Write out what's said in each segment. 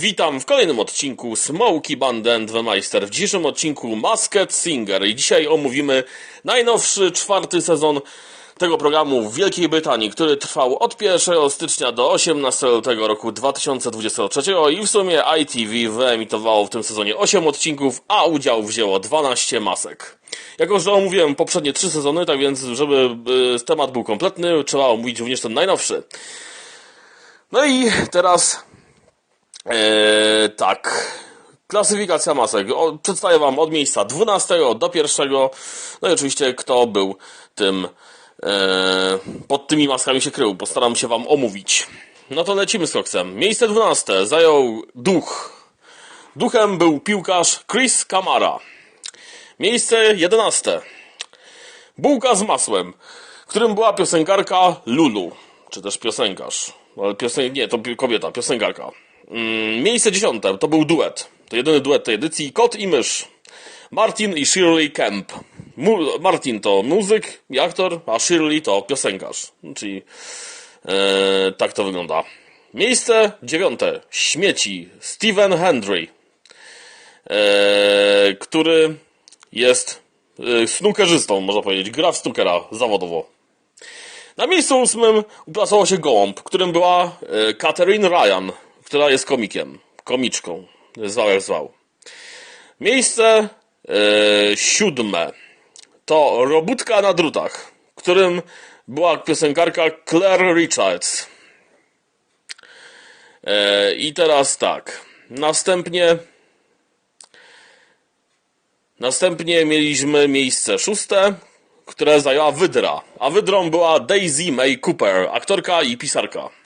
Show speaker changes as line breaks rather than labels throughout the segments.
Witam w kolejnym odcinku Smoky Band and the Meister. W dzisiejszym odcinku Masked Singer i dzisiaj omówimy najnowszy, czwarty sezon tego programu w Wielkiej Brytanii, który trwał od 1 stycznia do 18 lutego roku 2023 i w sumie ITV wyemitowało w tym sezonie 8 odcinków, a udział wzięło 12 masek. Jako, że omówiłem poprzednie 3 sezony, tak więc żeby y, temat był kompletny, trzeba omówić również ten najnowszy. No i teraz Eee, tak. Klasyfikacja masek. O, przedstawię Wam od miejsca 12 do pierwszego. No i oczywiście kto był tym eee, pod tymi maskami się krył. Postaram się Wam omówić. No to lecimy z koksem. Miejsce 12 zajął duch. Duchem był piłkarz Chris Kamara. Miejsce 11. Bułka z masłem, którym była piosenkarka Lulu. Czy też piosenkarz. Ale piosen... Nie, to kobieta, piosenkarka. Mm, Miejsce dziesiąte to był duet. To jedyny duet tej edycji. Kot i mysz. Martin i Shirley Kemp. Mu Martin to muzyk i aktor, a Shirley to piosenkarz. Czyli e, tak to wygląda. Miejsce dziewiąte. Śmieci. Steven Hendry. E, który jest e, snookerzystą, można powiedzieć. Gra w snookera zawodowo. Na miejscu ósmym uplasował się Gołąb, którym była e, Catherine Ryan, która jest komikiem, komiczką, zwał jak zwał. Miejsce e, siódme to Robótka na drutach, którym była piosenkarka Claire Richards. E, I teraz tak, następnie następnie mieliśmy miejsce szóste, które zajęła Wydra, a Wydrą była Daisy May Cooper, aktorka i pisarka.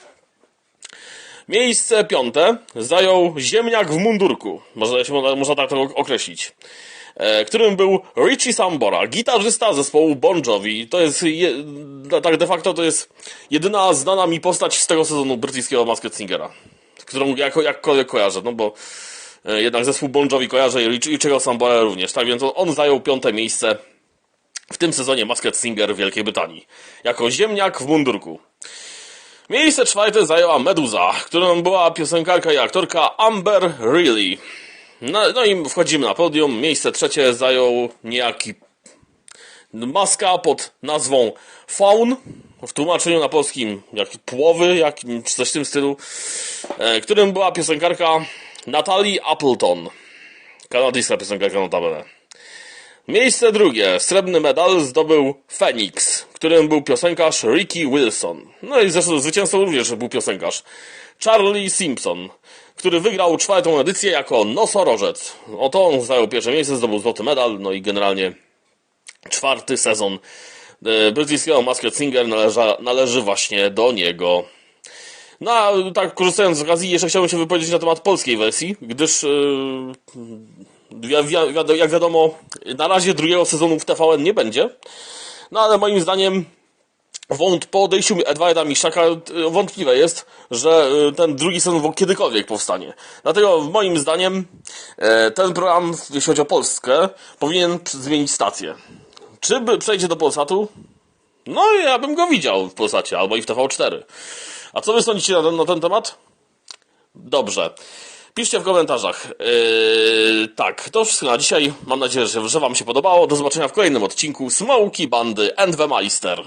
Miejsce piąte zajął ziemniak w mundurku, można, można tak to określić, e, którym był Richie Sambora, gitarzysta zespołu Bon Jovi. To jest, je, tak de facto to jest jedyna znana mi postać z tego sezonu brytyjskiego Masked Singera, którą jako, jakkolwiek kojarzę, no bo e, jednak zespół Bon Jovi kojarzę i Richiego Sambora również, tak więc on, on zajął piąte miejsce w tym sezonie Masked Singer w Wielkiej Brytanii, jako ziemniak w mundurku. Miejsce czwarte zajęła Meduza, którą była piosenkarka i aktorka Amber Reilly. No, no i wchodzimy na podium. Miejsce trzecie zajął niejaki maska pod nazwą Faun, w tłumaczeniu na polskim jak płowy, jak, czy coś w tym stylu, e, którym była piosenkarka Natalie Appleton. Kanadyjska piosenkarka notabene. Miejsce drugie. Srebrny medal zdobył Phoenix, którym był piosenkarz Ricky Wilson. No i zresztą zwycięzcą również był piosenkarz Charlie Simpson, który wygrał czwartą edycję jako nosorożec. Oto on zajął pierwsze miejsce, zdobył złoty medal, no i generalnie czwarty sezon e, brytyjskiego Masked Singer należa, należy właśnie do niego. No a tak korzystając z okazji, jeszcze chciałbym się wypowiedzieć na temat polskiej wersji, gdyż yy, jak wiadomo, na razie drugiego sezonu w TVN nie będzie. No ale moim zdaniem wąt po odejściu Edwarda Miszaka y, wątpliwe jest, że y, ten drugi sezon kiedykolwiek powstanie. Dlatego moim zdaniem e, ten program, jeśli chodzi o Polskę, powinien zmienić stację. Czy przejdzie do Polsatu? No ja bym go widział w Polsacie albo i w TV4. A co wy sądzicie na ten, na ten temat? Dobrze. Piszcie w komentarzach. Yy, tak, to wszystko na dzisiaj. Mam nadzieję, że, Wam się podobało. Do zobaczenia w kolejnym odcinku Smoky Bandy and the Meister.